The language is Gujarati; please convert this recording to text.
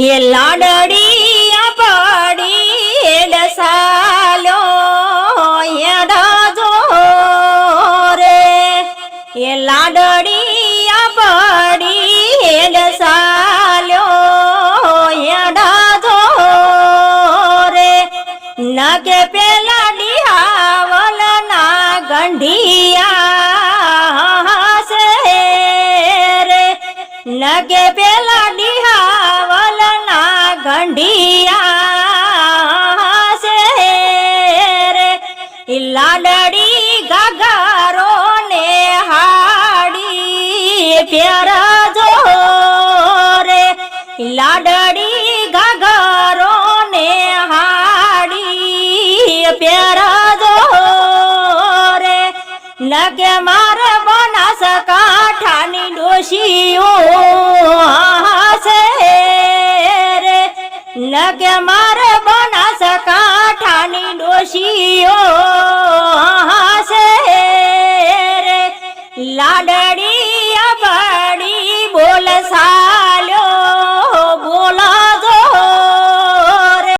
એ લાડડી પડી ડસાલો હેડાજો રે એ લાડડી પડી ડસાલો હેડાજો રે નકે પેલા ડિહાવલ ગંઢિયા રે નકે પેલા ગંઢિયા હસે રે લાડડી ગાગારો ને હાડી પ્યારા રે ઈ લાડડી ગાગરો ને હાડી પ્યારા રે લગે મારે બનાસ કાંઠાની ડોશીઓ લગે મારે બનાસ કાંઠાની ડોશીઓ હાસે રે. લાડડી અબડી બોલ